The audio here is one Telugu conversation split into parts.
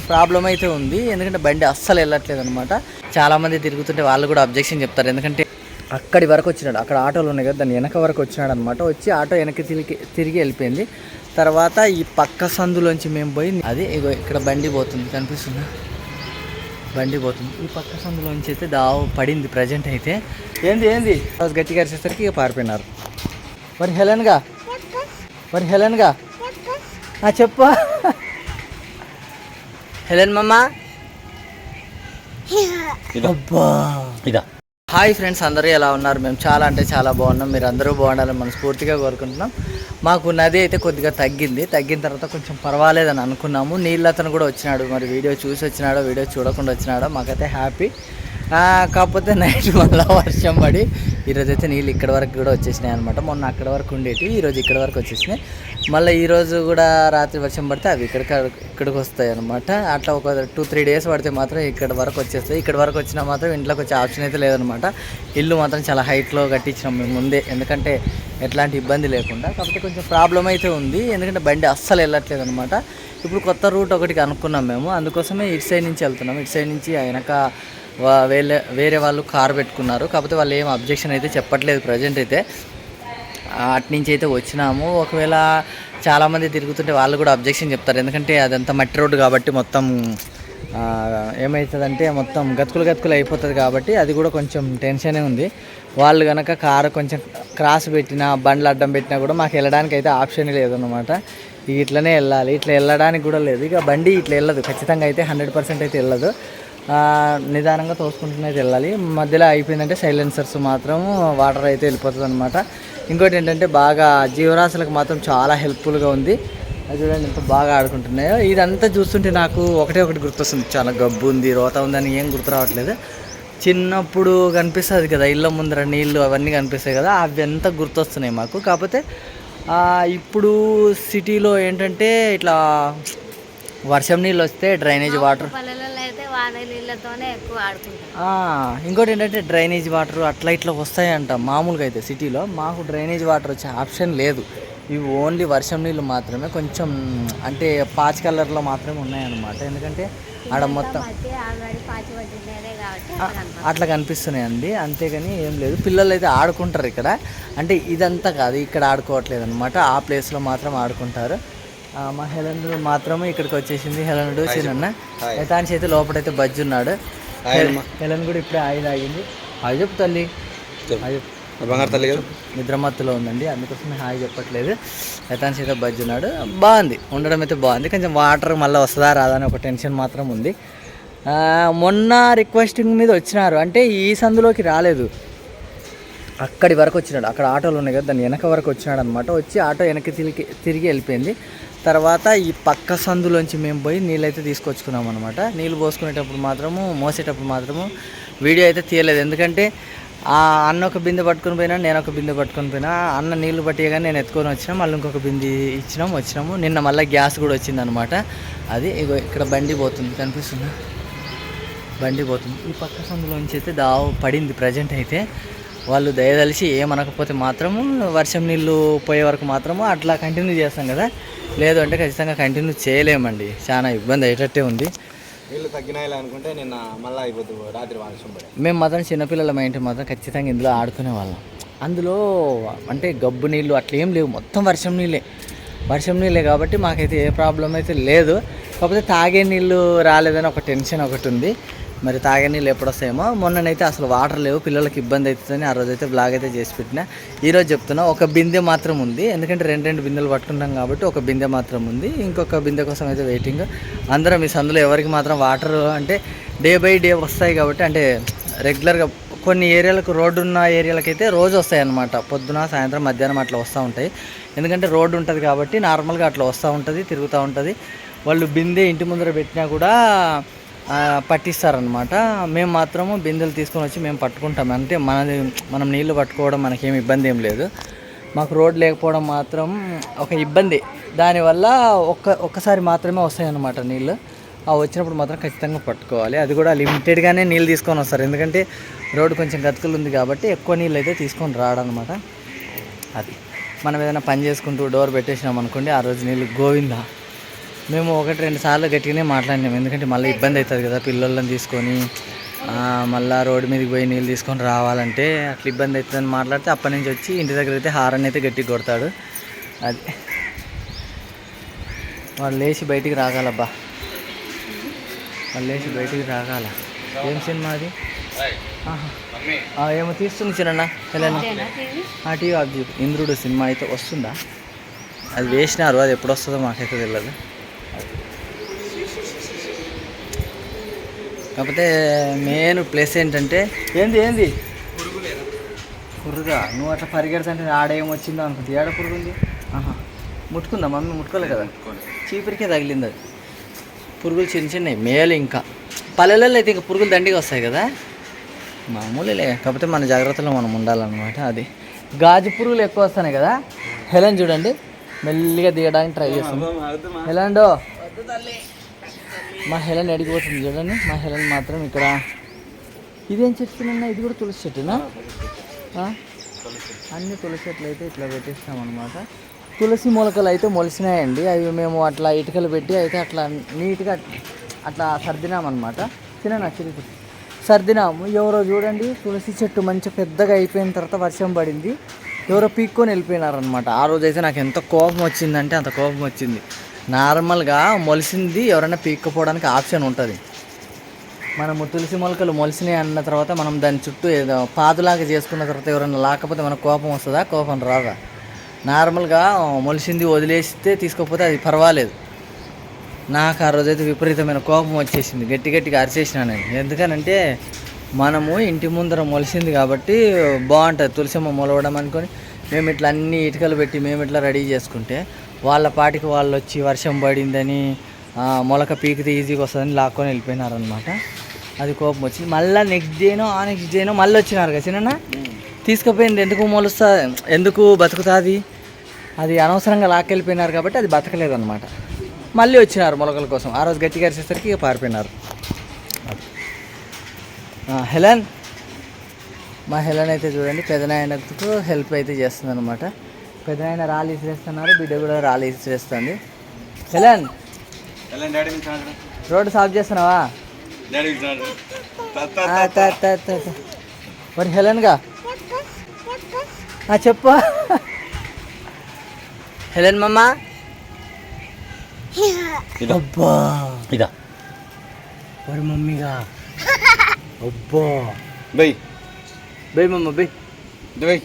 ప్రాబ్లం అయితే ఉంది. ఎందుకంటే బండి అస్సలు వెళ్ళట్లేదు అనమాట చాలా మంది తిరుగుతుంటే వాళ్ళు కూడా అబ్జెక్షన్ చెప్తారు. ఎందుకంటే అక్కడి వరకు వచ్చినాడు. అక్కడ ఆటోలు ఉన్నాయి కదా దాని వెనక వరకు వచ్చినాడు అనమాట వచ్చి ఆటో వెనక్కి తిరిగి తిరిగి వెళ్ళిపోయింది. తర్వాత ఈ పక్క సందులోంచి మేము పోయి అది ఇగో ఇక్కడ బండి పోతుంది. కనిపిస్తుందా? బండి పోతుంది. ఈ పక్క సందులోంచి అయితే దావు పడింది ప్రజెంట్ అయితే. ఏంది ఏంది? రోజు గట్టిగా అరిచేసరికి ఇక పారిపోయినారు. మరి హెలెన్గా? మరి హెలెన్గా? ఆ, చెప్పు. హెలెన్ మమ్మ అబ్బా. ఇదా. హాయ్ ఫ్రెండ్స్ అందరూ ఎలా ఉన్నారు? మేము చాలా అంటే చాలా బాగున్నాం. మీరు అందరూ బాగుండాలని మనస్ఫూర్తిగా కోరుకుంటున్నాం. మాకు నది అయితే కొద్దిగా తగ్గింది. తగ్గిన తర్వాత కొంచెం పర్వాలేదని అనుకున్నాము. నీళ్ళతను కూడా వచ్చినాడు. మరి వీడియో చూసి వచ్చినాడో వీడియో చూడకుండా వచ్చినాడో మాకైతే హ్యాపీ. కాకపోతే నైట్ మళ్ళీ వర్షం పడి ఈరోజు అయితే నీళ్ళు ఇక్కడ వరకు కూడా వచ్చేసినాయి అనమాట మొన్న అక్కడ వరకు ఉండేవి ఈరోజు ఇక్కడ వరకు వచ్చేసినాయి. మళ్ళీ ఈరోజు కూడా రాత్రి వర్షం పడితే అవి ఇక్కడ ఇక్కడికి వస్తాయి అనమాట అట్లా ఒక టూ త్రీ డేస్ పడితే మాత్రం ఇక్కడ వరకు వచ్చేస్తాయి. ఇక్కడ వరకు వచ్చినా మాత్రం ఇంట్లోకి వచ్చే ఆప్షన్ అయితే లేదనమాట ఇల్లు మాత్రం చాలా హైట్లో కట్టించినాం మేము ముందే. ఎందుకంటే ఎట్లాంటి ఇబ్బంది లేకుండా. కాకపోతే కొంచెం ప్రాబ్లం అయితే ఉంది. ఎందుకంటే బండి అస్సలు వెళ్ళట్లేదు అనమాట ఇప్పుడు కొత్త రూట్ ఒకటి అనుకున్నాం మేము. అందుకోసమే ఇటు సైడ్ నుంచి వెళ్తున్నాం. ఇటు సైడ్ నుంచి వెనక వేరే వేరే వాళ్ళు కార్ పెట్టుకున్నారు. కాకపోతే వాళ్ళు ఏం అబ్జెక్షన్ అయితే చెప్పట్లేదు ప్రజెంట్ అయితే. అట్నుంచి అయితే వచ్చినాము. ఒకవేళ చాలామంది తిరుగుతుంటే వాళ్ళు కూడా అబ్జెక్షన్ చెప్తారు. ఎందుకంటే అదంతా మట్టి రోడ్డు కాబట్టి మొత్తం ఏమవుతుందంటే మొత్తం గతుకులు గతుకులు అయిపోతుంది కాబట్టి అది కూడా కొంచెం టెన్షనే ఉంది. వాళ్ళు కనుక కారు కొంచెం క్రాస్ పెట్టినా బండ్లు అడ్డం పెట్టినా కూడా మాకు వెళ్ళడానికి అయితే ఆప్షన్ లేదన్నమాట. ఇట్లనే వెళ్ళాలి. ఇట్లా వెళ్ళడానికి కూడా లేదు. ఇక బండి ఇట్లా వెళ్ళదు. ఖచ్చితంగా అయితే హండ్రెడ్ పర్సెంట్ అయితే వెళ్ళదు. నిదానంగా తోసుకుంటూనే వెళ్ళాలి. మధ్యలో అయిపోయిందంటే సైలెన్సర్స్ మాత్రం వాటర్ అయితే వెళ్ళిపోతుంది అనమాట ఇంకోటి ఏంటంటే బాగా జీవరాశులకు మాత్రం చాలా హెల్ప్ఫుల్గా ఉంది. అది చూడండి ఎంత బాగా ఆడుకుంటున్నాయో. ఇదంతా చూస్తుంటే నాకు ఒకటే ఒకటి గుర్తొస్తుంది. చాలా గబ్బు ఉంది రోత ఉందని ఏం గుర్తు రావట్లేదు. చిన్నప్పుడు కనిపిస్తుంది కదా ఇళ్ళ ముందర నీళ్ళు అవన్నీ కనిపిస్తాయి కదా అవి ఎంత గుర్తొస్తున్నాయి మాకు. కాకపోతే ఇప్పుడు సిటీలో ఏంటంటే ఇట్లా వర్షం నీళ్ళు వస్తే డ్రైనేజ్ వాటర్ నీళ్ళతోనే ఎక్కువ ఆడుకుంటాం. ఇంకోటి ఏంటంటే డ్రైనేజ్ వాటర్ అట్లా ఇట్లా వస్తాయంట మామూలుగా అయితే సిటీలో. మాకు డ్రైనేజ్ వాటర్ వచ్చే ఆప్షన్ లేదు. ఇవి ఓన్లీ వర్షం నీళ్ళు మాత్రమే కొంచెం అంటే పాచ్ కలర్లో మాత్రమే ఉన్నాయన్నమాట. ఎందుకంటే ఆడ మొత్తం అట్లా కనిపిస్తున్నాయండి. అంతేగాని ఏం లేదు. పిల్లలు అయితే ఆడుకుంటారు ఇక్కడ. అంటే ఇదంతా కాదు ఇక్కడ ఆడుకోవట్లేదు అనమాట ఆ ప్లేస్లో మాత్రం ఆడుకుంటారు. మా హెలనుడు మాత్రమే ఇక్కడికి వచ్చేసింది. హెలనుడు చిన్న యథాంశి అయితే లోపలైతే బజ్జి ఉన్నాడు. హెలన్ కూడా ఇప్పుడే ఆయి తాగింది హాయ్ చెప్పు తల్లి. బంగారు తల్లి నిద్రమత్తులో ఉందండి. అందుకోసమే హాయ్ చెప్పట్లేదు. యథాంశి అయితే బజ్జి ఉన్నాడు. బాగుంది. ఉండడం అయితే బాగుంది. కొంచెం వాటర్ మళ్ళీ వస్తుందా రాదా అని ఒక టెన్షన్ మాత్రం ఉంది. మొన్న రిక్వెస్టింగ్ మీద వచ్చినారు. అంటే ఈ సందులోకి రాలేదు. అక్కడి వరకు వచ్చినాడు. అక్కడ ఆటోలు ఉన్నాయి కదా దాని వెనక వరకు వచ్చినాడు అనమాట వచ్చి ఆటో వెనక్కి తిరిగి తిరిగి వెళ్ళిపోయింది. తర్వాత ఈ పక్క సందులోంచి మేము పోయి నీళ్ళైతే తీసుకొచ్చుకున్నాం అనమాట నీళ్ళు పోసుకునేటప్పుడు మాత్రము మోసేటప్పుడు మాత్రము వీడియో అయితే తీయలేదు. ఎందుకంటే ఆ అన్న ఒక బిందె పట్టుకొని పోయినా నేను ఒక బిందె పట్టుకొని పోయినా అన్న నీళ్ళు పట్టియగానే నేను ఎత్తుకొని వచ్చినా మళ్ళీ ఇంకొక బింది ఇచ్చినాం వచ్చినాము. నిన్న మళ్ళీ గ్యాస్ కూడా వచ్చిందనమాట అది ఇగో ఇక్కడ బండి పోతుంది. కనిపిస్తుందా? బండి పోతుంది. ఈ పక్క సందులోంచి అయితే దావు పడింది ప్రజెంట్ అయితే. వాళ్ళు దయదలిచి ఏమనకపోతే మాత్రము వర్షం నీళ్ళు పోయే వరకు మాత్రము అట్లా కంటిన్యూ చేస్తాం కదా. లేదు అంటే ఖచ్చితంగా కంటిన్యూ చేయలేమండి. చాలా ఇబ్బంది అయ్యేటట్టే ఉంది. నీళ్ళు తగ్గినాయి అనుకుంటే నిన్న మళ్ళీ అయిపోతుంది రాత్రి వర్షం పడి. మేము మాత్రం చిన్నపిల్లల మా ఇంటి మాత్రం ఖచ్చితంగా ఇందులో ఆడుకునే వాళ్ళం. అందులో అంటే గబ్బు నీళ్ళు అట్లా ఏం లేవు. మొత్తం వర్షం నీళ్ళే. వర్షం నీళ్ళే కాబట్టి మాకైతే ఏ ప్రాబ్లం అయితే లేదు. కాకపోతే తాగే నీళ్ళు రాలేదని ఒక టెన్షన్ ఒకటి ఉంది. మరి తాగే నీళ్ళు ఎప్పుడు వస్తాయేమో? మొన్ననైతే అసలు వాటర్ లేవు పిల్లలకి ఇబ్బంది అవుతుందని ఆ రోజైతే బ్లాగ్ అయితే చేసి పెట్టిన. ఈరోజు చెప్తున్నా ఒక బిందె మాత్రం ఉంది. ఎందుకంటే రెండు రెండు బిందెలు పట్టుకున్నాం కాబట్టి ఒక బిందె మాత్రం ఉంది. ఇంకొక బిందె కోసం అయితే వెయిటింగ్ అందరం ఈ సందులో ఎవరికి మాత్రం వాటర్ అంటే డే బై డే వస్తాయి కాబట్టి అంటే రెగ్యులర్గా కొన్ని ఏరియాలకు రోడ్డు ఉన్న ఏరియాలకైతే రోజు వస్తాయి అన్నమాట పొద్దున సాయంత్రం మధ్యాహ్నం అట్లా వస్తూ ఉంటాయి. ఎందుకంటే రోడ్డు ఉంటుంది కాబట్టి నార్మల్గా అట్లా వస్తూ ఉంటుంది తిరుగుతూ ఉంటుంది. వాళ్ళు బిందె ఇంటి ముందర పెట్టినా కూడా పట్టిస్తారనమాట మేము మాత్రము బిందెలు తీసుకొని వచ్చి మేము పట్టుకుంటాం. అంటే మనది మనం నీళ్ళు పట్టుకోవడం మనకేం ఇబ్బంది ఏం లేదు. మాకు రోడ్ లేకపోవడం మాత్రం ఒక ఇబ్బంది. దానివల్ల ఒక్క ఒక్కసారి మాత్రమే వస్తాయి అన్నమాట నీళ్ళు ఆ వచ్చినప్పుడు మాత్రం ఖచ్చితంగా పట్టుకోవాలి. అది కూడా లిమిటెడ్గానే నీళ్ళు తీసుకొని వస్తారు. ఎందుకంటే రోడ్డు కొంచెం గతుకులు ఉంది కాబట్టి ఎక్కువ నీళ్ళు అయితే తీసుకొని రాడనమాట అది. మనం ఏదైనా పని చేసుకుంటూ డోర్ పెట్టేసినాం అనుకోండి ఆ రోజు నీళ్ళు గోవిందా? మేము ఒకటి రెండు సార్లు గట్టిగానే మాట్లాడినాం. ఎందుకంటే మళ్ళీ ఇబ్బంది అవుతుంది కదా పిల్లలను తీసుకొని మళ్ళా రోడ్డు మీదకి పోయి నీళ్ళు తీసుకొని రావాలంటే అట్లా ఇబ్బంది అవుతుందని మాట్లాడితే అప్పటి నుంచి వచ్చి ఇంటి దగ్గర అయితే హారన్ అయితే గట్టిగా కొడతాడు. అది. వాళ్ళు లేచి బయటికి రాగాలబ్బా. వాళ్ళు లేచి బయటికి రాగాల. ఏం సినిమా అది? ఏమో తీస్తుంది చిన్న హెలెన్ అంతేనా టీవీ ఆ టీవీ ఆఫ్ ఇంద్రుడు సినిమా అయితే వస్తుందా? అది వేసినారు అది ఎప్పుడు వస్తుందో మాకైతే తెలియదు కాకపోతే మెయిన్ ప్లేస్ ఏంటంటే ఏంది ఏంది? పురుగా నువ్వు అట్లా పరిగెడుతుంటే ఆడేం వచ్చిందో అనుకుంది ఏడ పురుగు ఉంది ఆహా. ముట్టుకుందా మమ్మీ? ముట్టుకోలే కదా. చీపురికే తగిలింది అది. పురుగులు చిన్న చిన్నవి మేలు ఇంకా. పల్లెలలో అయితే ఇంకా పురుగులు దండిగా వస్తాయి కదా. మామూలులే కాకపోతే మన జాగ్రత్తలో మనం ఉండాలన్నమాట అది. గాజు పురుగులు ఎక్కువ వస్తున్నాయి కదా. హెలెన్ చూడండి. మెల్లిగా దిగడానికి ట్రై చేస్తుంది హెలండో మా హెలన్ అడిగిపోతుంది చూడండి. మా హెలన్ మాత్రం ఇక్కడ ఇదేం చెట్టునన్నా ఇది కూడా తులసి చెట్టునా? అన్ని తులసి చెట్లు అయితే ఇట్లా పెట్టేస్తాం అనమాట తులసి మొలకలు అయితే మొలిసినాయండి. అవి మేము అట్లా ఇటుకలు పెట్టి అయితే అట్లా నీట్గా అట్లా సర్దినామన్నమాట చిన్న చిరుకు సర్దినాము ఎవరో చూడండి తులసి చెట్టు మంచిగా పెద్దగా అయిపోయిన తర్వాత వర్షం పడింది. ఎవరో పీక్కొని వెళ్ళిపోయినారనమాట ఆ రోజు అయితే నాకు ఎంత కోపం వచ్చిందంటే అంత కోపం వచ్చింది. నార్మల్గా మొలిసింది ఎవరైనా పీక్కపోవడానికి ఆప్షన్ ఉంటుంది. మనము తులసి మొలకలు మొలిసినాయి అన్న తర్వాత మనం దాని చుట్టూ ఏదో పాదులాగా చేసుకున్న తర్వాత ఎవరైనా లాకపోతే మనకు కోపం వస్తుందా? కోపం రాదా? నార్మల్గా మొలిసింది వదిలేస్తే తీసుకోకపోతే అది పర్వాలేదు. నాకు ఆ రోజైతే విపరీతమైన కోపం వచ్చేసింది. గట్టి గట్టిగా అరిచేసిన నేను. ఎందుకనంటే మనము ఇంటి ముందర మొలిసింది కాబట్టి బాగుంటుంది. తులసిమ్మ మొలవడం అనుకొని మేము ఇట్లా అన్ని ఇటుకలు పెట్టి మేము ఇట్లా రెడీ చేసుకుంటే వాళ్ళ పాటికి వాళ్ళు వచ్చి వర్షం పడిందని మొలక పీకితే ఈజీగా వస్తుందని లాక్కొని వెళ్ళిపోయినారనమాట అది కోపం వచ్చింది. మళ్ళీ నెక్స్ట్ డేనో ఆ నెక్స్ట్ డేనో మళ్ళీ వచ్చినారు కదా చిన్న తీసుకుపోయింది. ఎందుకు మొలుస్తా ఎందుకు బతుకుతుంది? అది అనవసరంగా లాక్కెళ్ళిపోయినారు కాబట్టి అది బతకలేదనమాట మళ్ళీ వచ్చినారు మొలకల కోసం. ఆ రోజు గట్టిగా అరిసేసరికి ఇక పారిపోయినారు. హెలన్? మా హెలన్ అయితే చూడండి పెదనాయనకు హెల్ప్ అయితే చేస్తుంది అనమాట పెదనాయన రాళ్ళు ఇసిరేస్తున్నారు బిడ్డ కూడా రాళ్ళు ఇసిరేస్తుంది హెలెన్ రోడ్డు సాఫ్ చేస్తున్నావా. మరి హెలెన్గా చెప్పు. హెలెన్ మమ్మ అబ్బా. ఇదా. మరి మమ్మీగా? అబ్బా. బై. బై మమ్మ బై. బై.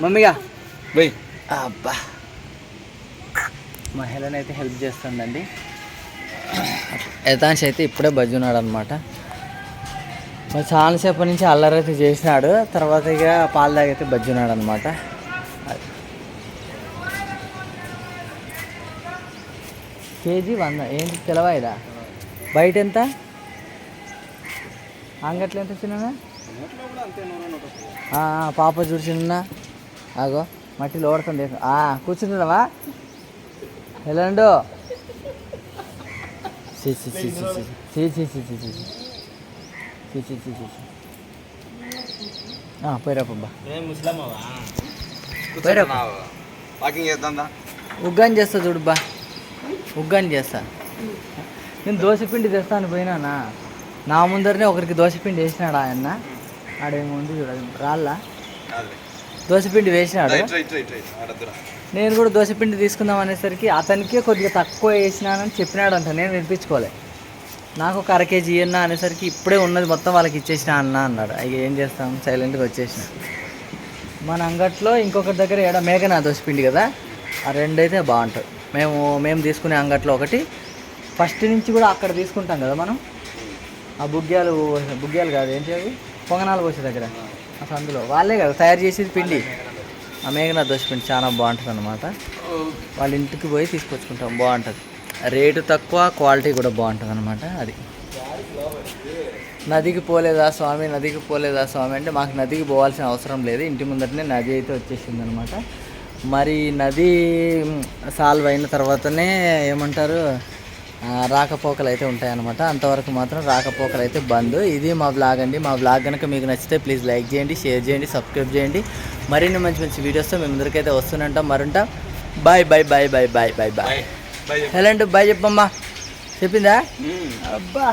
మమ్మీగా? బై. అబ్బా. మహిళను అయితే హెల్ప్ చేస్తుందండి. యథాంశ్ అయితే ఇప్పుడే బజ్జున్నాడు అనమాట మరి చాలాసేపటి నుంచి అల్లరి అయితే చేసినాడు. తర్వాత ఇక పాలు తాగైతే బజ్జున్నాడు అనమాట కేజీ వంద. ఏంటి తెలవాయిదా బయట ఎంత? అంగట్లో ఎంత చిన్న పాప చూడు చిన్న ఆగో మట్టిలో ఓడుతుంది ఆ, కూర్చుంటున్నావా ఎలాండో సి సి సి సి సి. సి సి సి సి సి సి. సి సి సి సి సి. ఆ, పోయిరా పబ్బా ఏం ముస్లమ్మవా పోయిరా వాకింగ్ చేద్దాం ఉగ్గాని చేస్తా చూడు బా ఉగ్గాని చేస్తా నేను దోశపిండి తెస్తాను పోయినానా నా ముందరనే ఒకరికి దోశపిండి వేసినాడు ఆయన ఆడేమో ఉంది చూడండి రాళ్ళ దోశపిండి వేసినాడు. నేను కూడా దోశపిండి తీసుకుందాం అనేసరికి అతనికే కొద్దిగా తక్కువ వేసినానని చెప్పినాడు అంట నేను వినిపించుకోలే. నాకు ఒక అర కేజీ ఇయ్యన్నా అనేసరికి ఇప్పుడే ఉన్నది మొత్తం వాళ్ళకి ఇచ్చేసిన అన్న అన్నాడు. అవి ఏం చేస్తాం? సైలెంట్గా వచ్చేసిన. మన అంగట్లో ఇంకొకరి దగ్గర ఏడ మేఘనా దోశపిండి కదా ఆ రెండైతే బాగుంటుంది మేము మేము తీసుకునే అంగట్లో ఒకటి. ఫస్ట్ నుంచి కూడా అక్కడ తీసుకుంటాం కదా మనం? ఆ బుగ్గ్యాలు బుగ్గ్యాలు కాదు ఏంటి అవి? పొంగనాలు పోసే దగ్గర. అసలు అందులో వాళ్ళే కదా తయారు చేసేది పిండి. ఆ మేఘనా దోశ పిండి చాలా బాగుంటుంది అనమాట వాళ్ళ ఇంటికి పోయి తీసుకొచ్చుకుంటాం బాగుంటుంది. రేటు తక్కువ క్వాలిటీ కూడా బాగుంటుంది అనమాట అది. నదికి పోలేదా స్వామి? నదికి పోలేదా స్వామి? అంటే మాకు నదికి పోవాల్సిన అవసరం లేదు. ఇంటి ముందరనే నది అయితే వచ్చేసింది అనమాట మరి నది సాల్వ్ అయిన తర్వాతనే ఏమంటారు? రాకపోకలు అయితే ఉంటాయన్నమాట. అంతవరకు మాత్రం రాకపోకలు అయితే బంద్. ఇది మా బ్లాగ్ అండి. మా బ్లాగ్ కనుక మీకు నచ్చితే ప్లీజ్ లైక్ చేయండి షేర్ చేయండి సబ్స్క్రైబ్ చేయండి. మరిన్ని మంచి మంచి వీడియోస్తో మేము ముందరికైతే వస్తూనే ఉంటాం మరుంటాం bye bye bye bye bye bye bye హెలెంట్ bye చెప్పమ్మా. చెప్పిందా? అబ్బా.